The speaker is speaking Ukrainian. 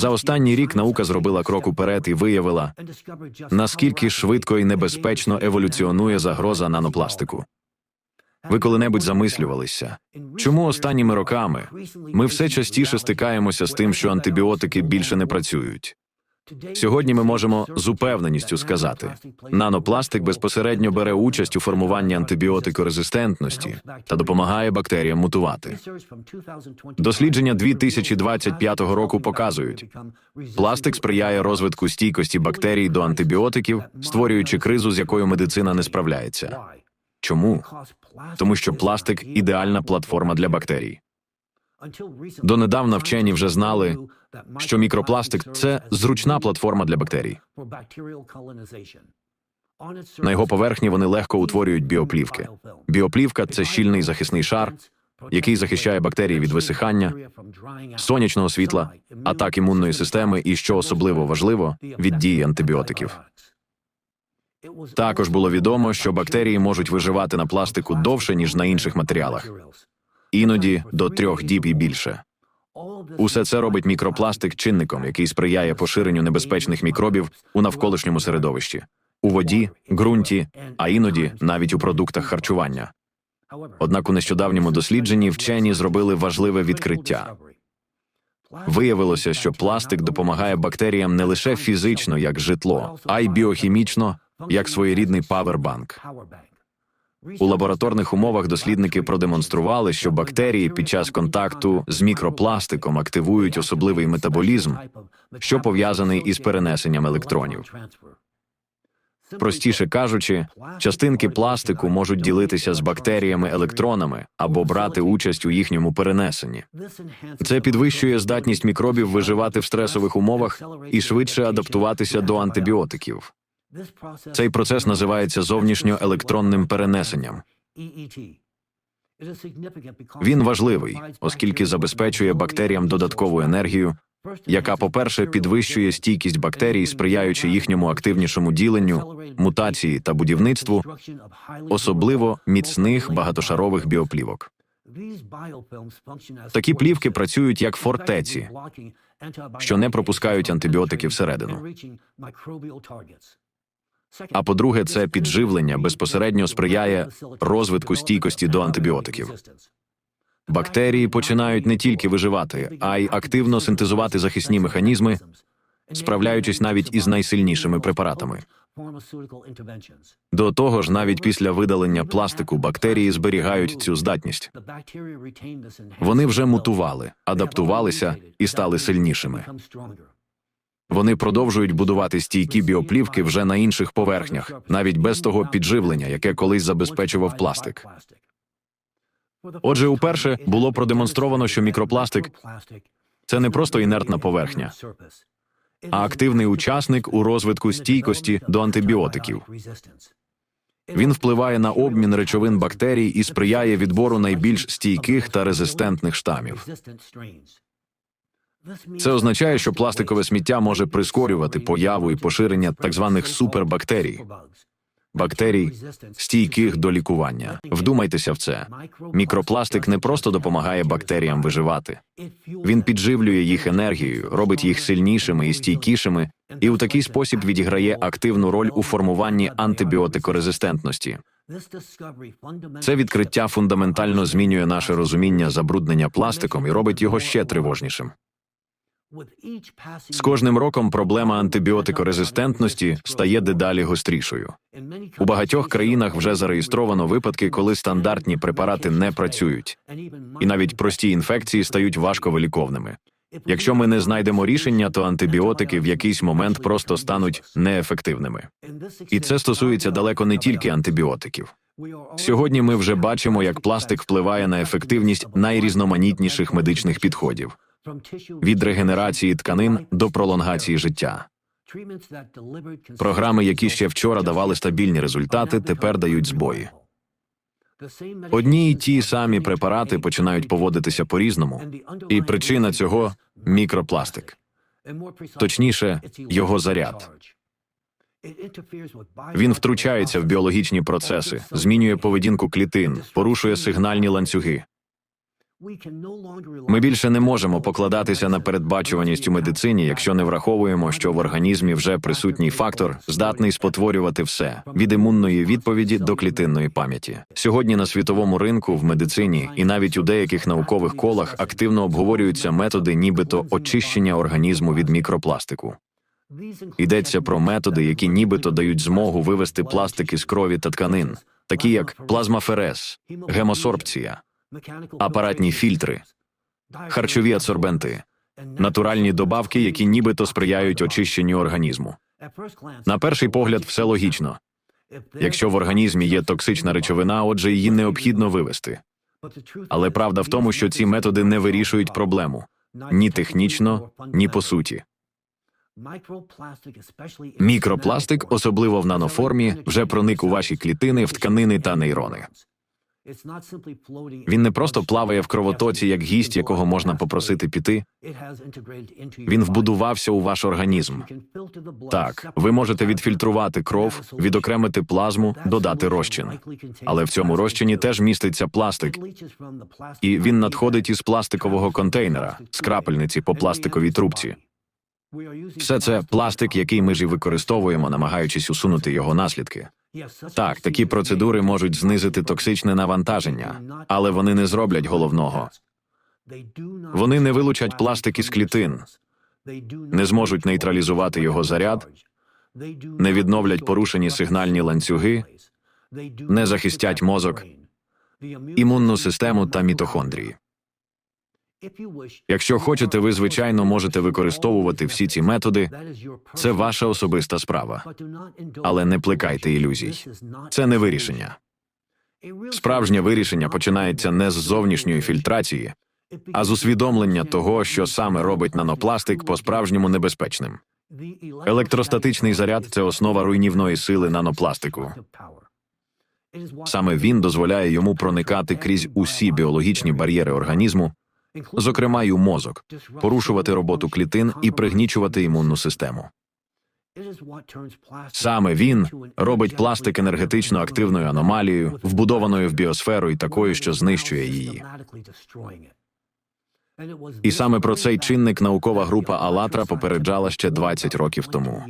За останній рік наука зробила крок уперед і виявила, наскільки швидко і небезпечно еволюціонує загроза нанопластику. Ви коли-небудь замислювалися, чому останніми роками ми все частіше стикаємося з тим, що антибіотики більше не працюють. Сьогодні ми можемо з упевненістю сказати, нанопластик безпосередньо бере участь у формуванні антибіотикорезистентності та допомагає бактеріям мутувати. Дослідження 2025 року показують, пластик сприяє розвитку стійкості бактерій до антибіотиків, створюючи кризу, з якою медицина не справляється. Чому? Тому що пластик ідеальна платформа для бактерій. Донедавна вчені вже знали, що мікропластик це зручна платформа для бактерій. На його поверхні вони легко утворюють біоплівки. Біоплівка це щільний захисний шар, який захищає бактерії від висихання, сонячного світла, атак імунної системи і, що особливо важливо, від дії антибіотиків. Також було відомо, що бактерії можуть виживати на пластику довше, ніж на інших матеріалах, іноді до трьох діб і більше. Усе це робить мікропластик чинником, який сприяє поширенню небезпечних мікробів у навколишньому середовищі, у воді, ґрунті, а іноді навіть у продуктах харчування. Однак у нещодавньому дослідженні вчені зробили важливе відкриття. Виявилося, що пластик допомагає бактеріям не лише фізично, як житло, а й біохімічно, як своєрідний павербанк. У лабораторних умовах дослідники продемонстрували, що бактерії під час контакту з мікропластиком активують особливий метаболізм, що пов'язаний із перенесенням електронів. Простіше кажучи, частинки пластику можуть ділитися з бактеріями електронами або брати участь у їхньому перенесенні. Це підвищує здатність мікробів виживати в стресових умовах і швидше адаптуватися до антибіотиків. Цей процес називається зовнішньоелектронним перенесенням. Він важливий, оскільки забезпечує бактеріям додаткову енергію, яка, по-перше, підвищує стійкість бактерій, сприяючи їхньому активнішому діленню, мутації та будівництву, особливо міцних багатошарових біоплівок. Такі плівки працюють як фортеці, що не пропускають антибіотики всередину. А по-друге, це підживлення безпосередньо сприяє розвитку стійкості до антибіотиків. Бактерії починають не тільки виживати, а й активно синтезувати захисні механізми, справляючись навіть із найсильнішими препаратами. До того ж, навіть після видалення пластику бактерії зберігають цю здатність. Вони вже мутували, адаптувалися і стали сильнішими. Вони продовжують будувати стійкі біоплівки вже на інших поверхнях, навіть без того підживлення, яке колись забезпечував пластик. Отже, уперше було продемонстровано, що мікропластик Це не просто інертна поверхня, а активний учасник у розвитку стійкості до антибіотиків. Він впливає на обмін речовин бактерій і сприяє відбору найбільш стійких та резистентних штамів. Це означає, що пластикове сміття може прискорювати появу і поширення так званих супербактерій, бактерій, стійких до лікування. Вдумайтеся в це. Мікропластик не просто допомагає бактеріям виживати, він підживлює їх енергією, робить їх сильнішими і стійкішими, і у такий спосіб відіграє активну роль у формуванні антибіотикорезистентності. Це відкриття фундаментально змінює наше розуміння забруднення пластиком і робить його ще тривожнішим. З кожним роком проблема антибіотикорезистентності стає дедалі гострішою. У багатьох країнах вже зареєстровано випадки, коли стандартні препарати не працюють, і навіть прості інфекції стають важковиліковними. Якщо ми не знайдемо рішення, то антибіотики в якийсь момент просто стануть неефективними. І це стосується далеко не тільки антибіотиків. Сьогодні ми вже бачимо, як пластик впливає на ефективність найрізноманітніших медичних підходів від регенерації тканин до пролонгації життя. Програми, які ще вчора давали стабільні результати, тепер дають збої. Одні й ті самі препарати починають поводитися по-різному, і причина цього мікропластик, точніше, його заряд. Він втручається в біологічні процеси, змінює поведінку клітин, порушує сигнальні ланцюги. Ми більше не можемо покладатися на передбачуваність у медицині, якщо не враховуємо, що в організмі вже присутній фактор, здатний спотворювати все від імунної відповіді до клітинної пам'яті. Сьогодні на світовому ринку в медицині і навіть у деяких наукових колах активно обговорюються методи, нібито очищення організму від мікропластику. Йдеться про методи, які нібито дають змогу вивести пластик із крові та тканин, такі як плазмаферез, гемосорбція, апаратні фільтри, харчові адсорбенти, натуральні добавки, які нібито сприяють очищенню організму. На перший погляд, все логічно. Якщо в організмі є токсична речовина, отже, її необхідно вивести. Але правда в тому, що ці методи не вирішують проблему ні технічно, ні по суті. Мікропластик, особливо в наноформі, вже проник у ваші клітини, в тканини та нейрони. Він не просто плаває в кровотоці, як гість, якого можна попросити піти. Він вбудувався у ваш організм. Так, ви можете відфільтрувати кров, відокремити плазму, додати розчин. Але в цьому розчині теж міститься пластик, і він надходить із пластикового контейнера, з крапельниці по пластиковій трубці. Все це пластик, який ми ж і використовуємо, намагаючись усунути його наслідки. Так, такі процедури можуть знизити токсичне навантаження, але вони не зроблять головного. Вони не вилучать пластик із клітин, не зможуть нейтралізувати його заряд, не відновлять порушені сигнальні ланцюги, не захистять мозок, імунну систему та мітохондрії. Якщо хочете, ви звичайно можете використовувати всі ці методи. Це ваша особиста справа, але не плекайте ілюзій. Це не вирішення. Справжнє вирішення починається не з зовнішньої фільтрації, а з усвідомлення того, що саме робить нанопластик по-справжньому небезпечним. Електростатичний заряд це основа руйнівної сили нанопластику. Саме він дозволяє йому проникати крізь усі біологічні бар'єри організму, зокрема й у мозок, порушувати роботу клітин і пригнічувати імунну систему. Саме він робить пластик енергетично активною аномалією, вбудованою в біосферу і такою, що знищує її. І саме про цей чинник наукова група «АЛЛАТРА» попереджала ще 20 років тому.